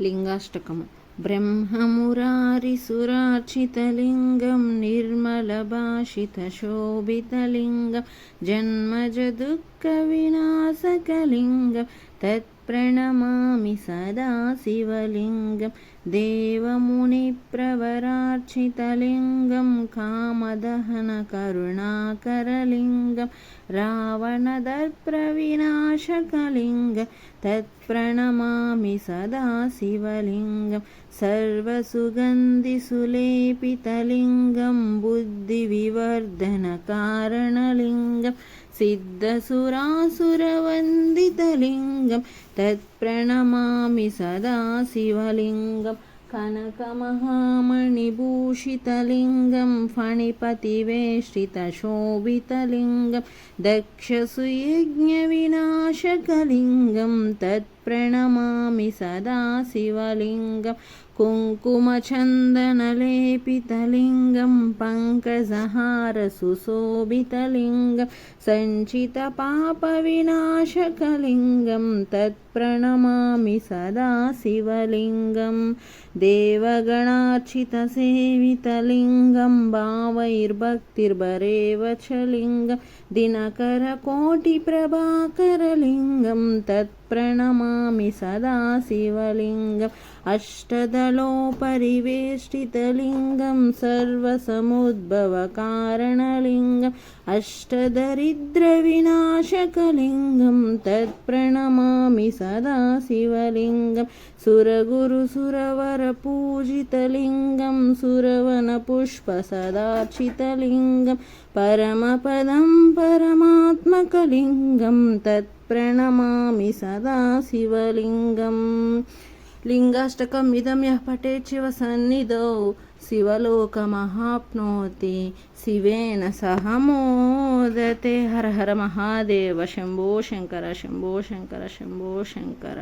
లింగాష్టకము. బ్రహ్మమురారిసురార్చితలింగం నిర్మలభాషితశోభితలింగం తత్ प्रणमामि सदा शिवलिङ्गं देवमुनिप्रवरार्चितलिङ्गं कामदहनकरुणाकरलिङ्गं रावणदर्प्रविनाशकलिङ्गं तत्प्रणमामि सदा शिवलिङ्गं सर्वसुगन्धिसुलेपितलिङ्गं बुद्धिविवर्धनकारणलिङ्गं सिद्धसुरासुरवन्दितलिङ्गं तत्प्रणमामि सदा शिवलिङ्गं कनकमहामणिभूषितलिङ्गं फणिपतिवेष्टितशोभितलिङ्गं दक्षसुयज्ञविनाशकलिङ्गं तत्प्रणमामि सदा शिवलिङ्गं कुङ्कुमचन्दनलेपितलिङ्गं पङ्कजहारसुशोभितलिङ्गं सञ्चितपापविनाशकलिङ्गं तत्प्रणमामि सदा शिवलिङ्गं देवगणार्चितसेवितलिङ्गं भावैर्भक्तिर्भरेव च लिङ्गं दिनकरकोटिप्रभाकरलिङ्गं तत्प्रणमामि सदा शिवलिङ्गम् अष्टदलोपरिवेष्टितलिङ्गं सर्वसमुद्भवकारणलिङ्गम् अष्टदरिद्रविनाशकलिङ्गं तत्प्रणमामि सदा शिवलिङ्गं सुरगुरुसुरवरपूजितलिङ्गं सुरवनपुष्पसदार्चितलिङ्गं परमपदं परमात्मकलिङ्गं तत्प्रणमामि सदा शिवलिङ्गम् लिङ्गाष्टकम् इदं यः पठेत् शिवसन्निधौ शिवलोकमहाप्नोति शिवेन सह मोदते हर हर महादेव शम्भो शङ्कर शम्भो शङ्कर शम्भो शङ्कर